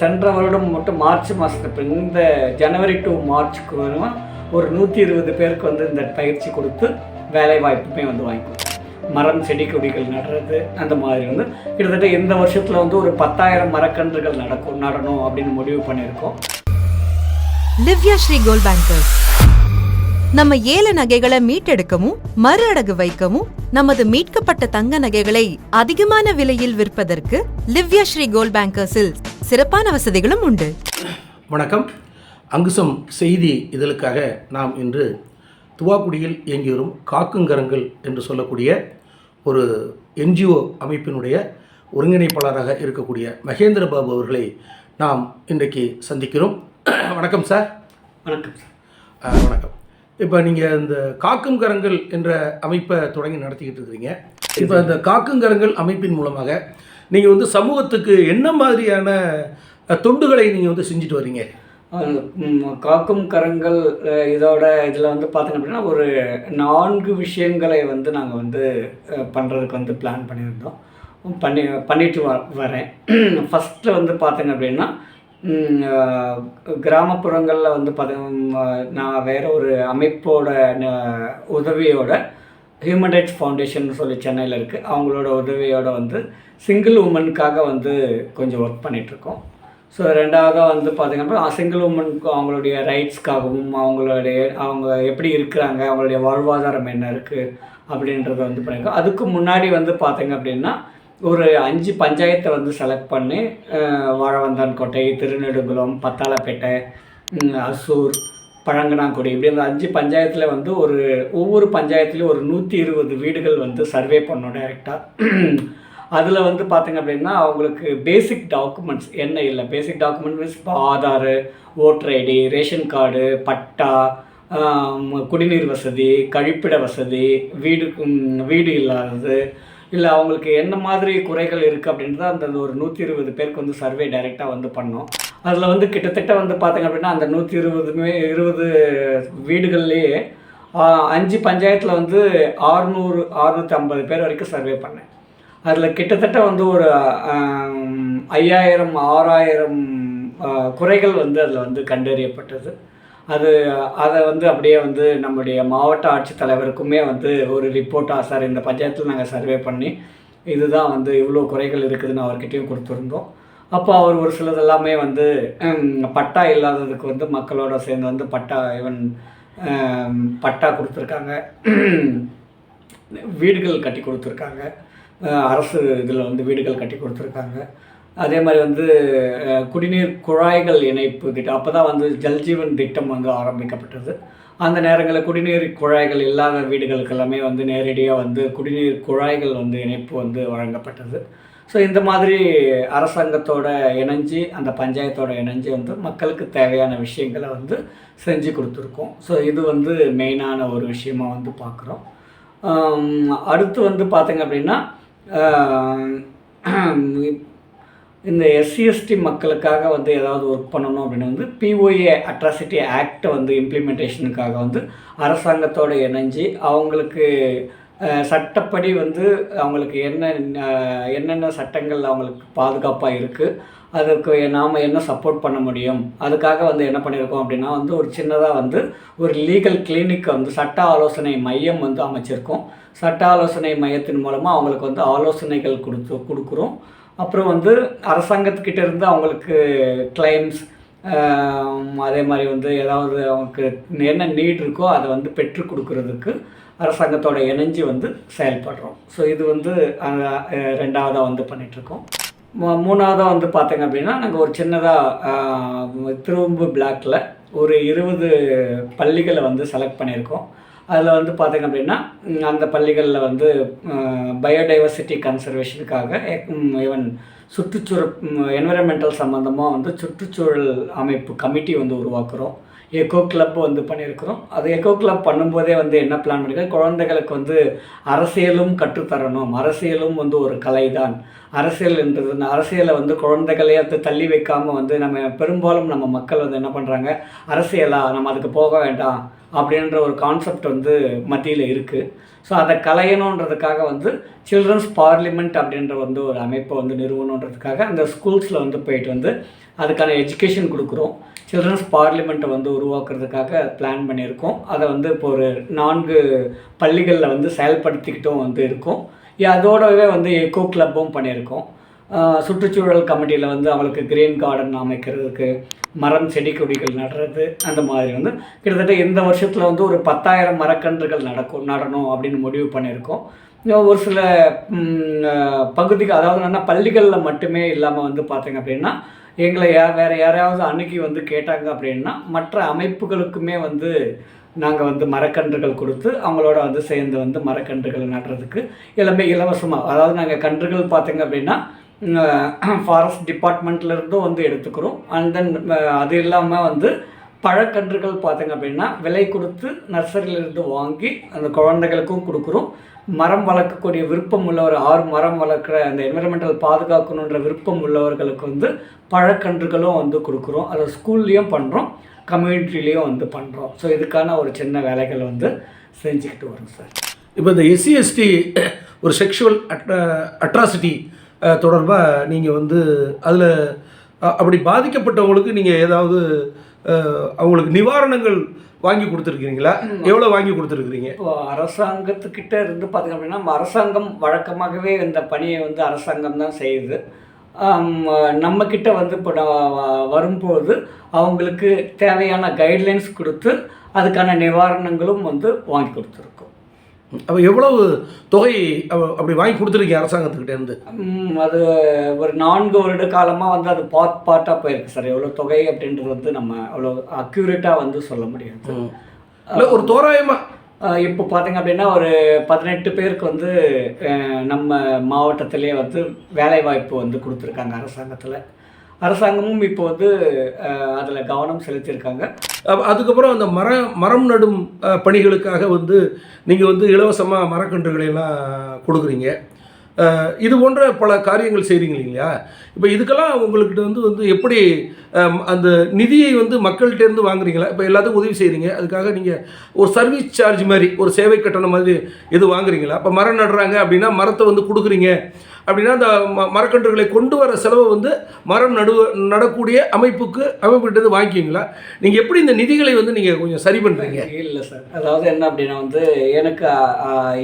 சென்ற வருடம் மட்டும் மார்ச் மாதத்துக்கு இந்த ஜனவரி டு மார்ச்சுக்கு வரும். ஒரு நூற்றி இருபது பேருக்கு வந்து இந்த பயிற்சி கொடுத்து வேலை வாய்ப்புமே வந்து வாங்கி மரம் செடி கொடிகள் நடுறது அந்த மாதிரி வந்து கிட்டத்தட்ட இந்த வருஷத்தில் வந்து ஒரு பத்தாயிரம் மரக்கன்றுகள் நடக்கும் நடணும் அப்படின்னு முடிவு பண்ணியிருக்கோம். Livya Sri gold bankers. நம்ம ஏல நகைகளை மீட்டெடுக்கவும் மறு அடகு வைக்கவும் நமது மீட்கப்பட்ட தங்க நகைகளை அதிகமான விலையில் விற்பதற்கு லிவ்யா ஸ்ரீ கோல்ட் பேங்கர்ஸில் சிறப்பான வசதிகளும் உண்டு. வணக்கம். அங்குசம் செய்தி இதழுக்காக நாம் இன்று துவாக்குடியில் இயங்கி வரும் காக்குங்கரங்கள் என்று சொல்லக்கூடிய ஒரு என்ஜிஓ அமைப்பினுடைய ஒருங்கிணைப்பாளராக இருக்கக்கூடிய மகேந்திர பாபு அவர்களை நாம் இன்றைக்கு சந்திக்கிறோம். வணக்கம் சார். வணக்கம் சார். வணக்கம். இப்போ நீங்கள் இந்த காக்கும் கரங்கள் என்ற அமைப்பை தொடங்கி நடத்திக்கிட்டு இருக்கிறீங்க. இப்போ இந்த காக்குங்கரங்கள் அமைப்பின் மூலமாக நீங்கள் வந்து சமூகத்துக்கு என்ன மாதிரியான தொண்டுகளை நீங்கள் வந்து செஞ்சுட்டு வரீங்க? காக்கும் கரங்கள் இதோட இதில் வந்து பார்த்தீங்க அப்படின்னா ஒரு நான்கு விஷயங்களை வந்து நாங்கள் வந்து பண்ணுறதுக்கு வந்து பிளான் பண்ணியிருந்தோம். பண்ணி பண்ணிட்டு வ வரேன். ஃபஸ்ட்டு வந்து பார்த்தீங்க அப்படின்னா கிராமப்புறங்களில் வந்து பார்த்தீங்க நான் வேறு ஒரு அமைப்போட உதவியோட ஹியூமன் ரைட்ஸ் ஃபவுண்டேஷன் சொல்லி சென்னையில் இருக்குது அவங்களோட உதவியோட வந்து சிங்கிள் உமனுக்காக வந்து கொஞ்சம் ஒர்க் பண்ணிகிட்ருக்கோம் ஸோ ரெண்டாவதாக வந்து பார்த்திங்கன்னா சிங்கிள் உமனுக்கு அவங்களுடைய ரைட்ஸ்க்காகவும் அவங்களுடைய அவங்க எப்படி இருக்கிறாங்க அவங்களுடைய வாழ்வாதாரம் என்ன இருக்குது அப்படின்றத வந்து பண்ணியிருக்கோம் அதுக்கு முன்னாடி வந்து பார்த்தீங்க அப்படின்னா ஒரு அஞ்சு பஞ்சாயத்தை வந்து செலக்ட் பண்ணி வாழவந்தான் கோட்டை திருநெடுங்குளம் பத்தாளப்பேட்டை அசூர் பழங்கனாங்குடி இப்படி அந்த அஞ்சு பஞ்சாயத்தில் வந்து ஒரு ஒவ்வொரு பஞ்சாயத்துலேயும் ஒரு நூற்றி இருபது வீடுகள் வந்து சர்வே பண்ணோம் டைரெக்டாக அதில் வந்து பார்த்தீங்க அப்படின்னா அவங்களுக்கு பேசிக் டாக்குமெண்ட்ஸ் என்ன இல்லை. பேசிக் டாக்குமெண்ட் மீன்ஸ் இப்போ Aadhaar voter ID ration card பட்டா குடிநீர் வசதி கழிப்பிட வசதி வீடு வீடு இல்லாதது இல்லை அவங்களுக்கு என்ன மாதிரி குறைகள் இருக்குது அப்படின்றத அந்த ஒரு நூற்றி இருபது பேருக்கு வந்து சர்வே டைரெக்டாக வந்து பண்ணோம். அதில் வந்து கிட்டத்தட்ட வந்து பார்த்தீங்க அப்படின்னா அந்த நூற்றி இருபதுமே இருபது வீடுகள்லேயே அஞ்சு பஞ்சாயத்தில் வந்து ஆறுநூறு அறுநூற்றி ஐம்பது பேர் வரைக்கும் சர்வே பண்ணேன். அதில் கிட்டத்தட்ட வந்து ஒரு ஐயாயிரம் ஆறாயிரம் குறைகள் வந்து அதில் வந்து கண்டறியப்பட்டது. அது அதை வந்து அப்படியே வந்து நம்முடைய மாவட்ட ஆட்சித்தலைவருக்குமே வந்து ஒரு ரிப்போர்ட்டாக சார் இந்த பஞ்சாயத்தில் நாங்கள் சர்வே பண்ணி இதுதான் வந்து இவ்வளோ குறைகள் இருக்குதுன்னு அவர்கிட்டயும் கொடுத்துருந்தோம். அப்போ அவர் ஒரு சிலது எல்லாமே வந்து பட்டா இல்லாததுக்கு வந்து மக்களோட சேர்ந்து வந்து பட்டா ஈவன் பட்டா கொடுத்துருக்காங்க. வீடுகள் கட்டி கொடுத்துருக்காங்க. அரசு இதில் வந்து வீடுகள் கட்டி கொடுத்துருக்காங்க. அதே மாதிரி வந்து குடிநீர் குழாய்கள் இணைப்பு திட்டம் அப்போ தான் வந்து ஜல்ஜீவன் திட்டம் வந்து ஆரம்பிக்கப்பட்டது. அந்த நேரங்களில் குடிநீர் குழாய்கள் இல்லாத வீடுகளுக்கு எல்லாமே வந்து நேரடியாக வந்து குடிநீர் குழாய்கள் வந்து இணைப்பு வந்து வழங்கப்பட்டது. ஸோ இந்த மாதிரி அரசாங்கத்தோட இணைஞ்சு அந்த பஞ்சாயத்தோட இணைஞ்சு வந்து மக்களுக்கு தேவையான விஷயங்களை வந்து செஞ்சு கொடுத்துருக்கோம். ஸோ இது வந்து மெயினான ஒரு விஷயமாக வந்து பார்க்குறோம் அடுத்து வந்து பார்த்தீங்க அப்படின்னா இந்த எஸ்சிஎஸ்டி மக்களுக்காக வந்து ஏதாவது ஒர்க் பண்ணணும் அப்படின்னு வந்து பிஓஏ அட்ராசிட்டி ஆக்ட் வந்து இம்ப்ளிமெண்டேஷனுக்காக வந்து அரசாங்கத்தோடு இணைஞ்சு அவங்களுக்கு சட்டப்படி வந்து அவங்களுக்கு என்ன என்னென்ன சட்டங்கள் அவங்களுக்கு பாதுகாப்பாக இருக்குது அதுக்கு நாம் என்ன சப்போர்ட் பண்ண முடியும் அதுக்காக வந்து என்ன பண்ணியிருக்கோம் அப்படின்னா வந்து ஒரு சின்னதாக வந்து ஒரு லீகல் கிளினிக் வந்து சட்ட ஆலோசனை மையம் வந்து அமைச்சிருக்கோம். சட்ட ஆலோசனை மையத்தின் மூலமாக அவங்களுக்கு வந்து ஆலோசனைகள் கொடுத்து கொடுக்குறோம். அப்புறம் வந்து அரசாங்கத்துக்கிட்ட இருந்து அவங்களுக்கு கிளைம்ஸ் அதே மாதிரி வந்து ஏதாவது அவங்களுக்கு என்ன நீட் இருக்கோ அதை வந்து பெற்று கொடுக்கறதுக்கு அரசாங்கத்தோட இணைஞ்சு வந்து செயல்படுறோம். ஸோ இது வந்து ரெண்டாவதாக வந்து பண்ணிகிட்ருக்கோம் மூணாவதாக வந்து பார்த்தீங்க அப்படின்னா நாங்கள் ஒரு சின்னதாக திருவம்பு பிளாக்கில் ஒரு இருபது பள்ளிகளை வந்து செலக்ட் பண்ணியிருக்கோம். அதில் வந்து பார்த்தீங்க அப்படின்னா அந்த பள்ளிகளில் வந்து பயோடைவர்சிட்டி கன்சர்வேஷனுக்காக ஈவன் சுற்றுச்சூழல் என்விரான்மெண்டல் சம்மந்தமாக வந்து சுற்றுச்சூழல் அமைப்பு கமிட்டி வந்து உருவாக்குறோம். எக்கோ கிளப் வந்து பண்ணியிருக்கிறோம். அது எக்கோ கிளப் பண்ணும்போதே வந்து என்ன பிளான் பண்ணியிருக்கோம் குழந்தைகளுக்கு வந்து அரசியலும் கற்றுத்தரணும். அரசியலும் வந்து ஒரு கலை தான் அரசியல் என்றது அரசியலை வந்து குழந்தைகளே வந்து தள்ளி வைக்காமல் வந்து நம்ம பெரும்பாலும் நம்ம மக்கள் வந்து என்ன பண்ணுறாங்க அரசியலா நம்ம அதுக்கு போக வேண்டாம் அப்படின்ற ஒரு கான்செப்ட் வந்து மத்தியில் இருக்குது ஸோ அதை கலையணுன்றதுக்காக வந்து சில்ட்ரன்ஸ் பார்லிமெண்ட் அப்படின்ற வந்து ஒரு அமைப்பை வந்து நிறுவணுன்றதுக்காக அந்த ஸ்கூல்ஸில் வந்து போயிட்டு வந்து அதுக்கான எஜுகேஷன் கொடுக்குறோம். சில்ட்ரன்ஸ் பார்லிமெண்ட்டை வந்து உருவாக்குறதுக்காக பிளான் பண்ணியிருக்கோம். அதை வந்து இப்போ ஒரு நான்கு பள்ளிகளில் வந்து செயல்படுத்திக்கிட்டும் வந்து இருக்கோம். அதோடவே வந்து எக்கோ கிளப்பும் பண்ணியிருக்கோம். சுற்றுச்சூழல் கமிட்டியில் வந்து அவங்களுக்கு கிரீன் கார்டன் அமைக்கிறதுக்கு மரம் செடி கொடிகள் நடுறது அந்த மாதிரி வந்து கிட்டத்தட்ட இந்த வருஷத்தில் வந்து ஒரு பத்தாயிரம் மரக்கன்றுகள் நடக்கும் நடணும் அப்படின்னு முடிவு பண்ணியிருக்கோம். ஒரு சில பகுதிகள் அதாவது என்னென்னா பள்ளிகளில் மட்டுமே இல்லாமல் வந்து பார்த்தீங்க அப்படின்னா எங்களை யார் வேறு யாரையாவது அன்னைக்கு வந்து கேட்டாங்க அப்படின்னா மற்ற அமைப்புகளுக்குமே வந்து நாங்கள் வந்து மரக்கன்றுகள் கொடுத்து அவங்களோட வந்து சேர்ந்து வந்து மரக்கன்றுகள் நடுறதுக்கு எல்லாமே இலவசமாக அதாவது நாங்கள் கன்றுகள் பார்த்தீங்க அப்படின்னா ஃபாரஸ்ட் டிபார்ட்மெண்ட்லேருந்தும் வந்து எடுத்துக்கிறோம். அண்ட் தென் அது இல்லாமல் வந்து பழக்கன்றுகள் பார்த்தீங்க அப்படின்னா விலை கொடுத்து நர்சரியிலிருந்து வாங்கி அந்த குழந்தைகளுக்கும் கொடுக்குறோம். மரம் வளர்க்கக்கூடிய விருப்பம் உள்ளவர் ஆறு மரம் வளர்க்குற அந்த என்விரான்மெண்டல் பாதுகாக்கணுன்ற விருப்பம் உள்ளவர்களுக்கு வந்து பழக்கன்றுகளும் வந்து கொடுக்குறோம். அதை ஸ்கூல்லேயும் பண்ணுறோம் கம்யூனிட்டிலையும் வந்து பண்ணுறோம் ஸோ இதுக்கான ஒரு சின்ன வேலைகள் வந்து செஞ்சுக்கிட்டு வரும் சார் இப்போ இந்த எஸ்சிஎஸ்டி ஒரு செக்ஷுவல் அட்ராசிட்டி தொடர்பாக நீங்கள் வந்து அதில் அப்படி பாதிக்கப்பட்டவங்களுக்கு நீங்கள் ஏதாவது அவங்களுக்கு நிவாரணங்கள் வாங்கி கொடுத்துருக்கீங்களா எவ்வளோ வாங்கி கொடுத்துருக்குறீங்க? இப்போ அரசாங்கத்துக்கிட்ட இருந்து பார்த்தீங்க அப்படின்னா அரசாங்கம் வழக்கமாகவே இந்த பணியை வந்து அரசாங்கம் தான் செய்யுது. ஆம், நம்ம கிட்ட வந்து இப்போ வரும்போது அவங்களுக்கு தேவையான கைட்லைன்ஸ் கொடுத்து அதுக்கான நிவாரணங்களும் வந்து வாங்கி கொடுத்துருக்கோம். அப்போ எவ்வளவு தொகை அப்படி வாங்கி கொடுத்துருக்கீங்க அரசாங்கத்துக்கிட்ட இருந்து? ம், அது ஒரு நான்கு வருட காலமாக வந்து அது பார்ட் பார்ட்டாக போயிருக்கு சார். எவ்வளோ தொகை அப்படின்றது வந்து நம்ம அவ்வளோ அக்யூரேட்டாக வந்து சொல்ல முடியாது. இல்லை ஒரு தோராயமாக இப்போ பார்த்தீங்க அப்படின்னா ஒரு பதினெட்டு பேருக்கு வந்து நம்ம மாவட்டத்திலே வந்து வேலைவாய்ப்பு வந்து கொடுத்துருக்காங்க அரசாங்கத்தில். அரசாங்கமும் இப்போ வந்து அதில் கவனம் செலுத்தியிருக்காங்க. அதுக்கப்புறம் அந்த மர மரம் நடும் பணிகளுக்காக வந்து நீங்கள் வந்து இலவசமாக மரக்கன்றுகளை எல்லாம் கொடுக்குறீங்க. இது போன்ற பல காரியங்கள் செய்கிறீங்க இல்லைங்களா இப்போ இதுக்கெல்லாம் உங்கள்கிட்ட வந்து வந்து எப்படி அந்த நிதியை வந்து மக்கள்கிட்டேருந்து வாங்குறீங்களா? இப்போ எல்லாத்துக்கும் உதவி செய்கிறீங்க அதுக்காக நீங்கள் ஒரு சர்வீஸ் சார்ஜ் மாதிரி ஒரு சேவை கட்டணம் மாதிரி இது வாங்குறீங்களா? அப்போ மரம் நடுறாங்க அப்படின்னா மரத்தை வந்து கொடுக்குறீங்க. அப்படின்னா அந்த ம மரக்கன்றுகளை கொண்டு வர செலவு வந்து மரம் நடுவ நடக்கூடிய அமைப்புக்கு அமைப்புகிட்டது வாங்கிக்கிங்களா? நீங்கள் எப்படி இந்த நிதிகளை வந்து நீங்கள் கொஞ்சம் சரி பண்ணுறீங்க இல்லை சார். அதாவது என்ன அப்படின்னா வந்து எனக்கு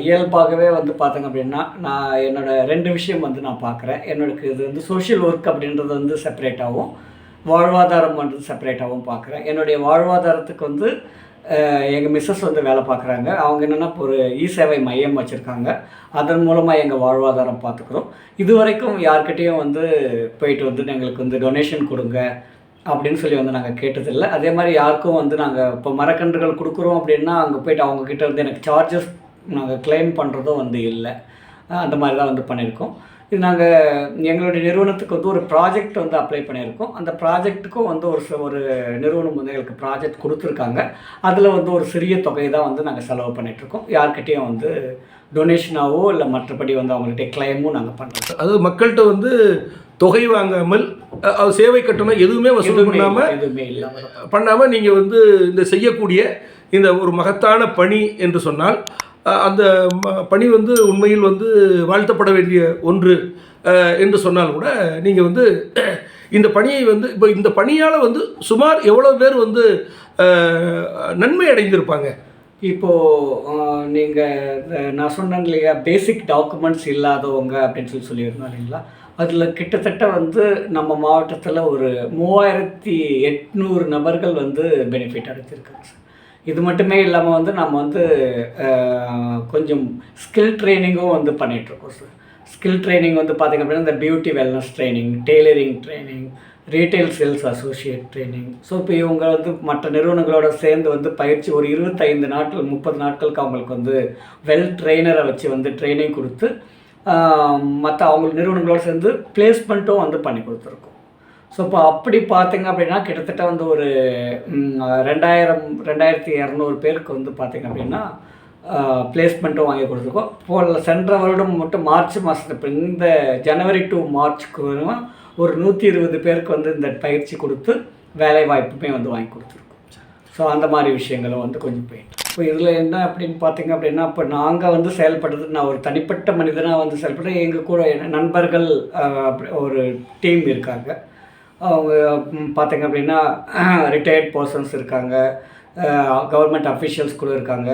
இயல்பாகவே வந்து பார்த்தங்க அப்படின்னா நான் என்னோட ரெண்டு விஷயம் வந்து நான் பார்க்குறேன். என்னோட இது வந்து சோஷியல் ஒர்க் அப்படின்றது வந்து செப்பரேட்டாகவும் வாழ்வாதாரம் வந்து செப்பரேட்டாகவும் பார்க்குறேன். என்னுடைய வாழ்வாதாரத்துக்கு வந்து எங்கள் மிஸ்ஸஸ் வந்து வேலை பார்க்குறாங்க. அவங்க என்னென்னா ஒரு இ சேவை மையம் வச்சுருக்காங்க. அதன் மூலமாக எங்கள் வாழ்வாதாரம் பார்த்துக்குறோம் இது வரைக்கும் யார்கிட்டேயும் வந்து போயிட்டு வந்து எங்களுக்கு வந்து டொனேஷன் கொடுங்க அப்படின்னு சொல்லி வந்து நாங்கள் கேட்டதில்லை. அதே மாதிரி யாருக்கும் வந்து நாங்கள் இப்போ மரக்கன்றுகள் கொடுக்குறோம் அப்படின்னா அங்கே போயிட்டு அவங்கக்கிட்ட வந்து எனக்கு சார்ஜஸ் நாங்கள் கிளைம் பண்ணுறதும் வந்து இல்லை. அந்த மாதிரி தான் வந்து பண்ணியிருக்கோம். நாங்கள் எங்களுடைய நிறுவனத்துக்கு வந்து ஒரு ப்ராஜெக்ட் வந்து அப்ளை பண்ணியிருக்கோம். அந்த ப்ராஜெக்ட்டுக்கும் வந்து ஒரு ஒரு நிறுவனம் வந்து எங்களுக்கு ப்ராஜெக்ட் கொடுத்துருக்காங்க. அதில் வந்து ஒரு சிறிய தொகை தான் வந்து நாங்கள் செலவு பண்ணிகிட்ருக்கோம் யார்கிட்டேயும் வந்து டொனேஷனாவோ இல்லை மற்றபடி வந்து அவங்கள்ட்ட கிளைமும் நாங்கள் பண்ணுறோம் அது மக்கள்கிட்ட வந்து தொகை வாங்காமல் சேவை கட்டணம் எதுவுமே வசூல் பண்ணாமல் எதுவுமே இல்லாமல் பண்ணாமல் நீங்கள் வந்து இந்த செய்யக்கூடிய இந்த ஒரு மகத்தான பணி என்று சொன்னால் அந்த பணி வந்து உண்மையில் வந்து வாழ்த்தப்பட வேண்டிய ஒன்று என்று சொன்னால் கூட நீங்கள் வந்து இந்த பணியை வந்து இப்போ இந்த பணியால் வந்து சுமார் எவ்வளோ பேர் வந்து நன்மை அடைந்திருப்பாங்க? இப்போது நீங்கள் நான் சொன்னேன் இல்லையா பேசிக் டாக்குமெண்ட்ஸ் இல்லாதவங்க அப்படின்னு சொல்லி சொல்லியிருந்தோம் இல்லைங்களா? அதில் கிட்டத்தட்ட வந்து நம்ம மாவட்டத்தில் ஒரு மூவாயிரத்தி எட்நூறு நபர்கள் வந்து பெனிஃபிட் அடைஞ்சிருக்காங்க சார் இது மட்டுமே இல்லாமல் வந்து நம்ம வந்து கொஞ்சம் ஸ்கில் ட்ரைனிங்கும் வந்து பண்ணிகிட்ருக்கோம் சார் ஸ்கில் ட்ரைனிங் வந்து பார்த்திங்க அப்படின்னா இந்த beauty wellness training tailoring training retail sales associate training so இப்போ இவங்க வந்து மற்ற நிறுவனங்களோட சேர்ந்து வந்து பயிற்சி ஒரு இருபத்தைந்து நாட்கள் முப்பது நாட்களுக்கு அவங்களுக்கு வந்து வெல் ட்ரெயினரை வச்சு வந்து ட்ரைனிங் கொடுத்து மற்ற அவங்க நிறுவனங்களோட சேர்ந்து பிளேஸ்மெண்ட்டும் வந்து பண்ணி கொடுத்துருக்கோம். ஸோ இப்போ அப்படி பார்த்தீங்க அப்படின்னா கிட்டத்தட்ட வந்து ஒரு ரெண்டாயிரம் ரெண்டாயிரத்தி இரநூறு பேருக்கு வந்து பார்த்தீங்க அப்படின்னா பிளேஸ்மெண்ட்டும் வாங்கி கொடுத்துருக்கோம். இப்போ சென்ற வருடம் மட்டும் மார்ச் மாதத்து இப்போ இந்த ஜனவரி டு மார்ச்சுக்கு ஒரு நூற்றி இருபது பேருக்கு வந்து இந்த பயிற்சி கொடுத்து வேலை வாய்ப்புமே வந்து வாங்கி கொடுத்துருக்கோம். ஸோ அந்த மாதிரி விஷயங்களும் வந்து கொஞ்சம் போயிட்டு. இப்போ இதில் என்ன அப்படின்னு பார்த்தீங்க அப்படின்னா இப்போ நாங்கள் வந்து செயல்படுறது நான் ஒரு தனிப்பட்ட மனிதனாக வந்து செயல்படுறேன். எங்கள் கூட நண்பர்கள் அப்படி ஒரு டீம் இருக்காங்க. அவங்க பார்த்தீங்க அப்படின்னா ரிட்டையர்ட் பர்சன்ஸ் இருக்காங்க. கவர்மெண்ட் அஃபிஷியல்ஸ் கூட இருக்காங்க.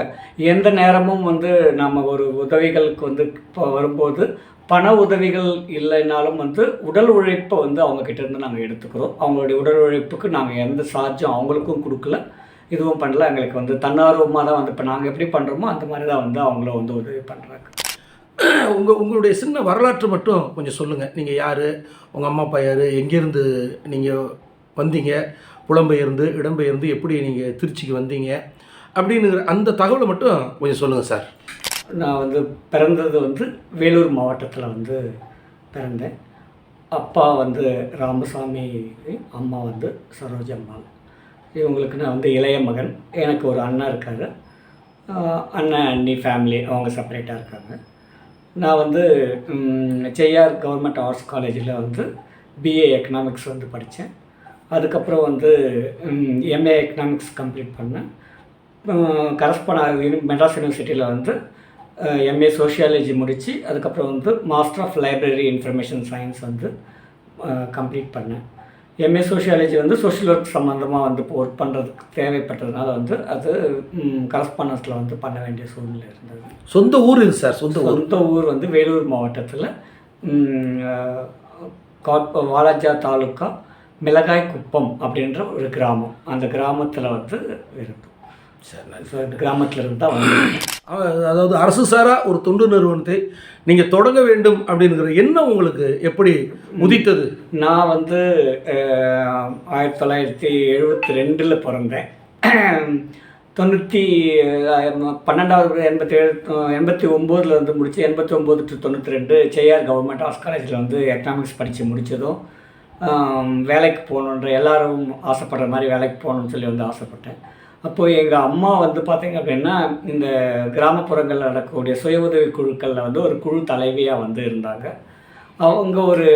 எந்த நேரமும் வந்து நம்ம ஒரு உதவிகளுக்கு வந்து இப்போ வரும்போது பண உதவிகள் இல்லைனாலும் வந்து உடல் உழைப்பை வந்து அவங்கக்கிட்டேருந்து இருந்து நாங்கள் எடுத்துக்கிறோம். அவங்களுடைய உடல் உழைப்புக்கு நாங்கள் எந்த சார்ஜும் அவங்களுக்கும் கொடுக்கல. இதுவும் பண்ணல. எங்களுக்கு வந்து தன்னார்வமாக தான் வந்து இப்போ நாங்கள் எப்படி பண்ணுறோமோ அந்த மாதிரி தான் வந்து அவங்கள வந்து உதவி பண்ணுறாங்க உங்கள் உங்களுடைய சின்ன வரலாற்று மட்டும் கொஞ்சம் சொல்லுங்கள் நீங்கள் யார்? உங்கள் அம்மா அப்பா யார்? எங்கேருந்து நீங்கள் வந்தீங்க? புலம்பெயர்ந்து இடம்பெயர்ந்து எப்படி நீங்கள் திருச்சிக்கு வந்தீங்க? அப்படிங்கிற அந்த தகவலை மட்டும் கொஞ்சம் சொல்லுங்கள் சார். நான் வந்து பிறந்தது வந்து வேலூர் மாவட்டத்தில் வந்து பிறந்தேன். அப்பா வந்து ராமசாமி அம்மா வந்து சரோஜம்மாள் இவங்களுக்கு நான் வந்து இளைய மகன். எனக்கு ஒரு அண்ணா இருக்கார். அண்ணன் அண்ணி ஃபேமிலி அவங்க செப்பரேட்டாக இருக்காங்க. நான் வந்து ஜெய்ஆர் கவர்மெண்ட் ஆர்ட்ஸ் காலேஜில் வந்து பிஏ எக்கனாமிக்ஸ் வந்து படித்தேன். அதுக்கப்புறம் வந்து எம்ஏ எக்கனாமிக்ஸ் கம்ப்ளீட் பண்ணேன். கரஸ்பாண்ட் மெட்ராஸ் யூனிவர்சிட்டியில் வந்து எம்ஏ சோஷியாலஜி முடித்து அதுக்கப்புறம் வந்து master of library information science வந்து கம்ப்ளீட் பண்ணேன். எம்ஏ சோஷியாலஜி வந்து சோஷியல் ஒர்க் சம்மந்தமாக வந்து ஒர்க் பண்ணுறதுக்கு தேவைப்பட்டதுனால வந்து அது கரஸ்பாண்டன்ஸில் வந்து பண்ண வேண்டிய சூழ்நிலை இருந்தது. சொந்த ஊர் இது சார் சொந்த ஊர். சொந்த ஊர் வந்து வேலூர் மாவட்டத்தில் வாலாஜா தாலுக்கா மிளகாய் குப்பம் அப்படின்ற ஒரு கிராமம். அந்த கிராமத்தில் வந்து இருந்தோம் சரி கிராமத்தில் இருந்து அஹ் அதாவது அரசு சாரா ஒரு தொண்டு நிறுவனத்தை நீங்கள் தொடங்க வேண்டும் அப்படிங்கிற எண்ணம் உங்களுக்கு எப்படி உதித்தது? நான் வந்து ஆயிரத்தி தொள்ளாயிரத்தி எழுபத்தி ரெண்டில் பிறந்தேன். தொண்ணூற்றி பன்னெண்டாவது எண்பத்தி ஏழு எண்பத்தி ஒம்போதில் வந்து முடிச்சு எண்பத்தி ஒம்பது டு தொண்ணூற்றி ரெண்டு செய்யார் கவர்மெண்ட் ஆர்ட்ஸ் காலேஜில் வந்து எக்கனாமிக்ஸ் படித்து முடித்ததும் வேலைக்கு போகணுன்ற எல்லாரும் ஆசைப்படுற மாதிரி வேலைக்கு போகணுன்னு சொல்லி வந்து ஆசைப்பட்டேன். அப்போது எங்கள் அம்மா வந்து பார்த்தீங்க அப்படின்னா இந்த கிராமப்புறங்களில் நடக்கக்கூடிய சுய உதவி குழுக்களில் வந்து ஒரு குழு தலைவியாக வந்து இருந்தாங்க. அவங்க ஒரு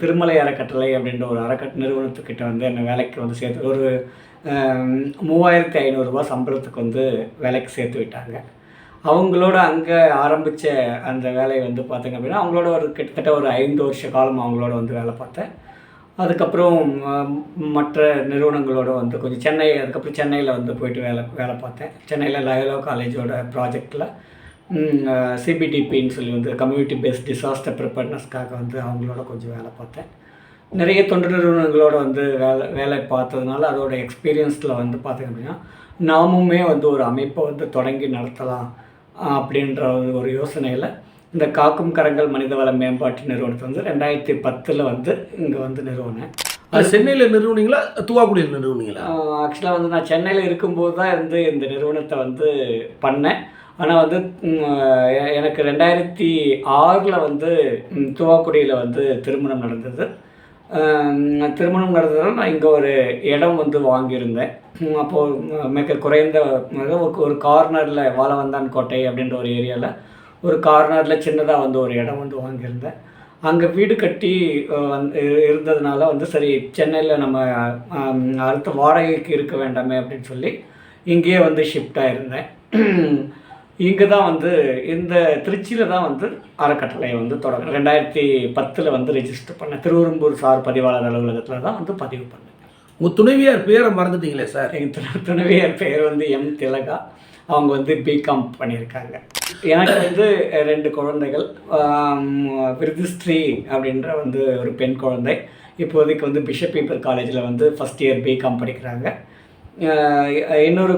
திருமலை அறக்கட்டளை அப்படின்ற ஒரு அறக்கட் நிறுவனத்துக்கிட்ட வந்து என்னை வேலைக்கு வந்து சேர்த்து ஒரு மூவாயிரத்தி ஐநூறுரூவா சம்பளத்துக்கு வந்து வேலைக்கு சேர்த்து விட்டாங்க. அவங்களோட அங்கே ஆரம்பித்த அந்த வேலையை வந்து பார்த்தீங்க அப்படின்னா அவங்களோட ஒரு கிட்டத்தட்ட ஒரு ஐந்து வருஷ காலம் அவங்களோட வந்து வேலை பார்த்தேன். அதுக்கப்புறம் மற்ற நிறுவனங்களோட வந்து கொஞ்சம் சென்னை அதுக்கப்புறம் சென்னையில் வந்து போயிட்டு வேலை வேலை பார்த்தேன். சென்னையில் லயலோ காலேஜோட ப்ராஜெக்டில் சிபிடிபின்னு சொல்லி வந்து கம்யூனிட்டி பேஸ்ட் டிசாஸ்டர் ப்ரிப்பேர்னஸ்க்காக வந்து அவங்களோட கொஞ்சம் வேலை பார்த்தேன். நிறைய தொண்டு நிறுவனங்களோட வந்து வேலை வேலை பார்த்ததுனால அதோட எக்ஸ்பீரியன்ஸில் வந்து பார்த்தீங்க அப்படின்னா நாமுமே வந்து ஒரு அமைப்பை வந்து தொடங்கி நடத்தலாம் அப்படின்ற ஒரு- ஒரு யோசனையில் இந்த காக்கும் கரங்கள் மனிதவள மேம்பாட்டு நிறுவனத்தை வந்து ரெண்டாயிரத்தி பத்தில் வந்து இங்கே வந்து நிறுவனேன். அது சென்னையில் நிறுவனீங்களா? தூவாக்குடியில் நிறுவனீங்களா? ஆக்சுவலாக வந்து நான் சென்னையில் இருக்கும்போது தான் வந்து இந்த நிறுவனத்தை வந்து பண்ணேன். ஆனால் வந்து எனக்கு ரெண்டாயிரத்தி ஆறில் வந்து துவாக்குடியில் வந்து திருமணம் நடந்தது. திருமணம் நடந்ததால் நான் இங்கே ஒரு இடம் வந்து வாங்கியிருந்தேன். அப்போது மிக குறைந்த ஒரு கார்னரில் வாழவந்தான் கோட்டை அப்படின்ற ஒரு ஏரியாவில் ஒரு கார்னரில் சின்னதாக வந்து ஒரு இடம் வந்து வாங்கியிருந்தேன். அங்கே வீடு கட்டி வந்து இருந்ததுனால வந்து சரி சென்னையில் நம்ம அடுத்த வாடகைக்கு இருக்க வேண்டாமே அப்படின்னு சொல்லி இங்கேயே வந்து ஷிஃப்ட் ஆயிருந்தேன். இங்கே தான் வந்து இந்த திருச்சியில் தான் வந்து அறக்கட்டளையை வந்து தொடங்க ரெண்டாயிரத்தி பத்தில் வந்து ரெஜிஸ்டர் பண்ணேன். திருவெரும்பூர் சார் பதிவாளர் அலுவலகத்தில் தான் வந்து பதிவு பண்ணேன். உங்கள் துணைவியார் பேரை மறந்துட்டீங்களே சார்? எங்கள் துணை துணைவியார் பெயர் வந்து எம் திலகா. அவங்க வந்து பிகாம் பண்ணியிருக்காங்க. எனக்கு வந்து ரெண்டு குழந்தைகள். விருதுஸ்ரீ அப்படின்ற வந்து ஒரு பெண் குழந்தை. இப்போதைக்கு வந்து பிஷப் பீப்பர் காலேஜில் வந்து ஃபஸ்ட் இயர் பிகாம் படிக்கிறாங்க. இன்னொரு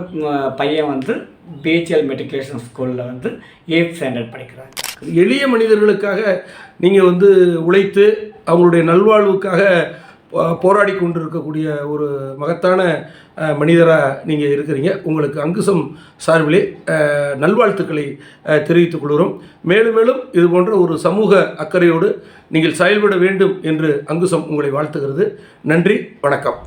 பையன் வந்து பிஹெச்எல் மெட்ரிகுலேஷன் ஸ்கூலில் வந்து எயிட் ஸ்டாண்டர்ட் படிக்கிறாங்க. எளிய மனிதர்களுக்காக நீங்கள் வந்து உழைத்து அவங்களுடைய நல்வாழ்வுக்காக போராடி போராடி கொண்டிருக்கக்கூடிய ஒரு மகத்தான மனிதராக நீங்கள் இருக்கிறீங்க. உங்களுக்கு அங்குசம் சார்பிலே நல்வாழ்த்துக்களை தெரிவித்துக் கொள்கிறோம். மேலும் மேலும் இது போன்ற ஒரு சமூக அக்கறையோடு நீங்கள் செயல்பட வேண்டும் என்று அங்குசம் உங்களை வாழ்த்துகிறது. நன்றி வணக்கம்.